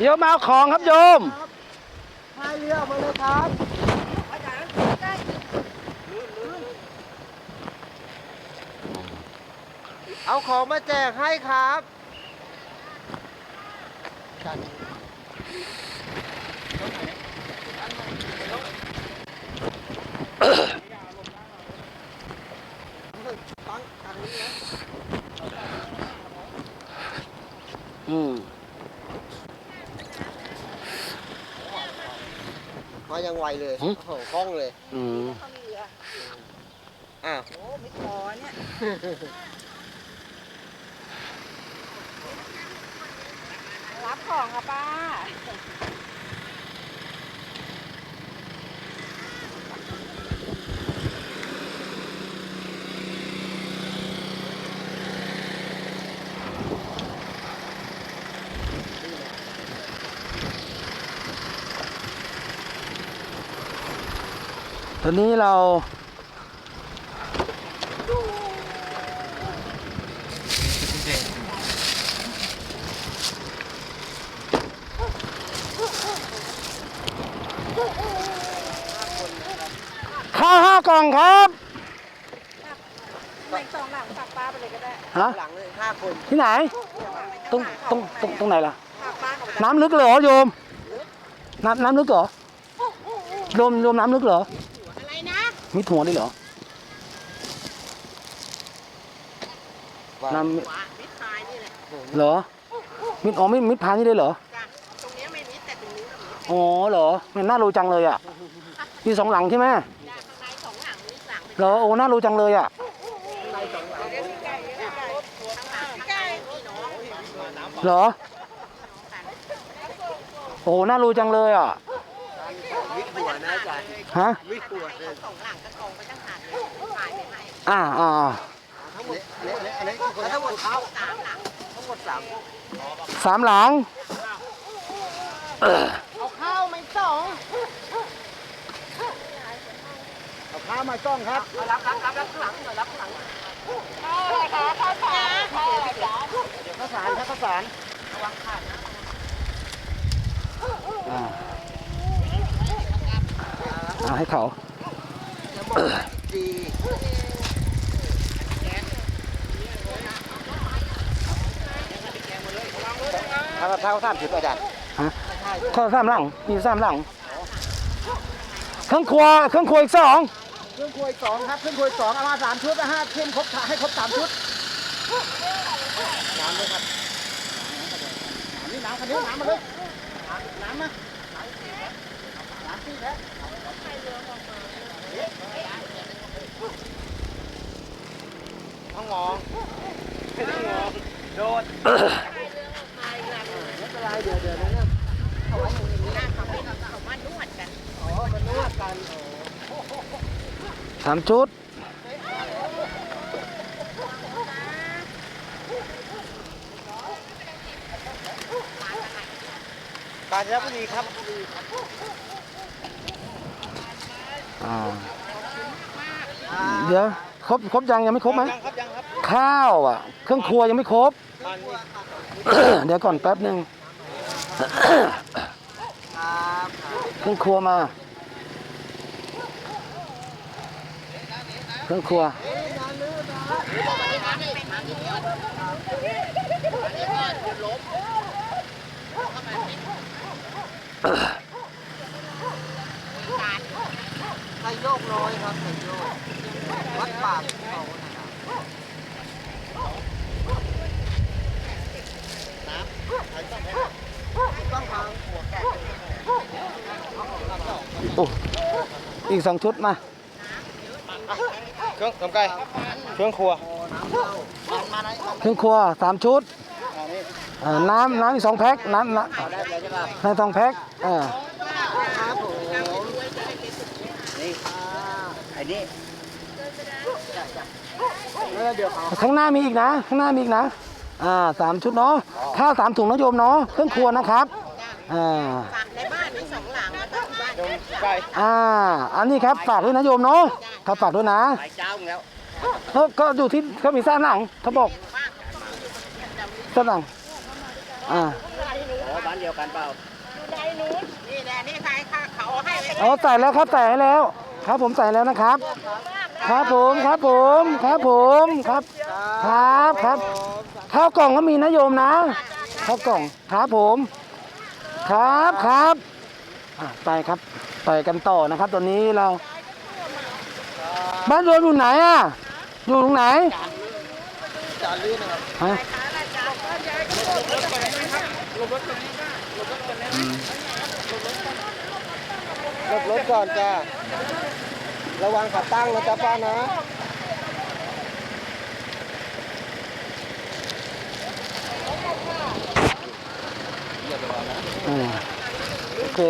โยมมาเอาของครับโยมพายเรือมาเลยครับเอาของมาแจกให้ครับ มายังไวเลยหึโอ้โหคล่องเลย อืมอ้าวโอ้ไม่พอเนี่ยรับของค่ะป้า ตอนนี้เราข้าวห้ากล่องครับไม่ต้องหลังฝากป้าไปเลยก็ได้ฮะหลังเลยห้าคนที่ไหน ตรงตรงตรงตรงไหนล่ะ ฝากป้าเขาไปน้ำลึกเลยเหรอโยม น้ำน้ำลึกเหรอโยมโยมน้ำลึกเหรออะไรนะ มีถั่วด้วยเหรอน้ำหัวมิดพายนี่แหละเหรอมิดอ๋อมิดมิดพายนี่เลยเหรอ จ้ะตรงเนี้ยไม่มิดแต่ตรงนี้ก็มิดอ๋อเหรอมันน่ารู้จังเลยอะมีสองหลังใช่ไหมจ้ะข้างในสองหลังนี้หลังเหรอโอ้น่ารู้จังเลยอะใกล้ใกล้ใกล้ข้างหลังใกล้พี่น้องเหรอ โอ้น่ารู้จังเลยอะวิทย์ หัวนะอาจารย์ฮะวิทย์หัวเลยสองหลังก็กองไปตั้งหากเลยพายไม่ให้อ่าอ่าอ่าทั้งหมดอันนี้อันนี้คนทั้งหมดเท้าสามหลังทั้งหมดสามสามหลังเออเอาข้าวมาสองเอาข้าวมาซ่องครับรับรับรับรับหลังหน่อยรับหลังเดี๋ยวข้าวสารครับข้าวสารอ่าอ่าให้เขาจะ บอกดีถ้าถ้าสามสิบอาจารย์ฮะข้อสามหลัง มีสามหลัง เครื่องครัว เครื่องครัวอีกสอง เครื่องครัวอีกสองครับ เครื่องครัวอีกสองเอามาสามชุดนะฮะเพิ่มครบให้ครบสามชุด น้ำเลยครับน้ำนี่น้ำคันนี้น้ำมาเลย น้ำน้ำมาน้ำสี่แพ็ค ห้องหมอห้องหมอโดดไม่เป็นไรเดี๋ยวเดี๋ยวนะเนี่ยเขาว่าอย่างนี้นะเขาไม่เขามานวดกันอ๋อมันวดกันสามชุดกาญจนบุรีครับ อ่าเดี๋ยวครบครบยังยังไม่ครบไหมยังครับยังครับข้าวอะ เครื่องครัวยังไม่ครบ ทานนี่เดี๋ยวก่อนแป๊บหนึ่ง ครับเครื่องครัวมา เครื่องครัว ไทยโยกน้อยครับไทยโยกวัดป่าภูเขานะครับน้ำไทยต้องให้ต้องทางหัวแกะ โอ้อีกสองชุดมาเครื่องทำไก่เครื่องครัวน้ำเข้ามาไหนเครื่องครัวสามชุดอันนี้อ่าน้ำน้ำอีกสองแพ็คน้ำน้เอาได้เลยใช่ป่ะำน้ำสองแพ็คอ่าครับผมนี่อ่าไอ้นี่แล้วเดี๋ยวเขาข้างหน้ามีอีกนะ ข้างหน้ามีอีกนะอ่าสามชุดเนาะข้าวสามถุงนะโยมเนาะเครื่องครัวนะครับอ่าฝากในบ้านมีสองหลัง แล้วก็ที่บ้านดมไก่อ่า อันนี้ครับฝากด้วยนะโยมเนาะครับฝากด้วยนะหลายเจ้าแล้วเขาก็อยู่ที่เขามีสร้างหลังเขาบอกสร้างหลังอ่าอ๋อบ้านเดียวกันเปล่าอยู่ในนู้นนี่แหละนี่ใครค่ะเขาให้ไปอ๋อใส่แล้วครับใส่ให้แล้ว ครับผมใส่แล้วนะครับ ครับผมครับผมครับผมครับครับครับข้าวกล่องก็มีนะโยมนะข้าวกล่องครับผม ครับครับ อะไปครับไปกันต่อนะครับ ตอนนี้เรา บ้านโยมอยู่ไหนอะ อยู่ตรงไหนจานลื่นนะครับฮะหลบรถก่อนจ้าระวังขาตั้งนะจ๊ะป้านะอืมโอเค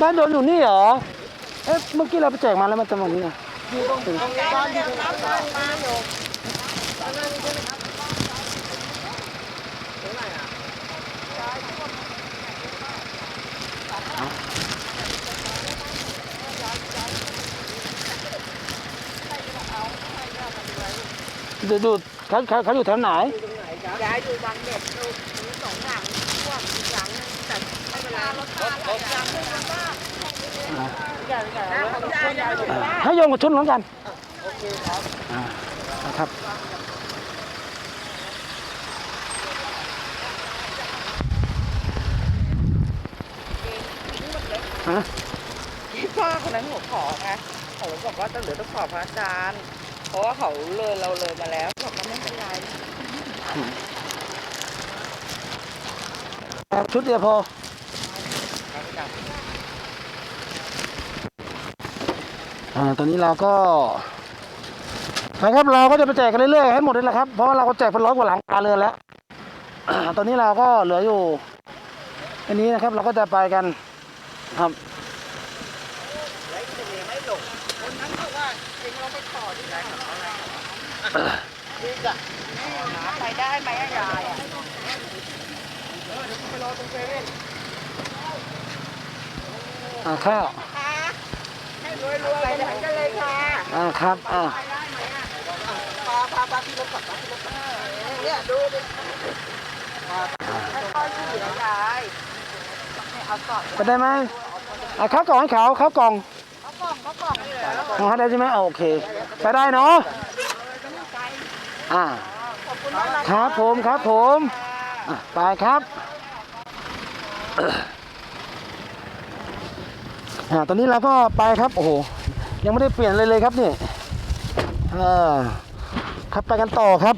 บ้านโยมอยู่นี่เหรอ เอ๊ะ เมื่อกี้เราไปแจกมาแล้วมันจะมานี่ไงอยู่ตรงตรงบ้นอยู่ตรงนั้นดูเขาเขาเขาอยู่แถวไหน ย้ายอยู่บางเด็ก ให้โยมกับชุดน้องกันโอเคครับอ่านะครับฮะพ่อคนนั้นหัวขอไงเขาบอกว่าต้องเหลือต้องขอพระอาจารย์ เพราะว่าเขาเลยเราเลยมาแล้วบอกว่าไม่เป็นไรชุดเดียวพอ อ่าตอนนี้เราก็นะครับเราก็จะไปแจกกันเรื่อยๆให้หมดเลยแหละครับเพราะว่าเราก็แจกเป็นร้อยกว่าหลังคาเรือนแล้วอ่าตอนนี้เราก็เหลืออยู่ อันนี้นะครับเราก็จะไปกันครับคนนั้นบอกว่าเองเราไปขอที่ไหนขออะไรดีจ้ะไปได้ไหมอะยาย อะอ่าข้าวค่ะให้รวยรวยไปไหนกันเลยค่ะอ่าครับอ่าไปได้ไหมอะพาพาพาพี่รถกลับพาพี่รถกลับเนี่ยดูดิค่อยๆขี่นะยายให้เอาก่อนไปได้ไหมอ่าข้าวกล่องให้เขาข้าวกล่องเขากล่องเขากล่องนี่แหละอ๋อให้ได้ใช่ไหมอ่าโอเคไปได้เนาะอ่าขอบคุณมากนะครับผมครับผมอะไปครับ อ่าตอนนี้เราก็ไปครับโอ้โหยังไม่ได้เปลี่ยนเลยเลยครับนี่อ่าครับไปกันต่อครับ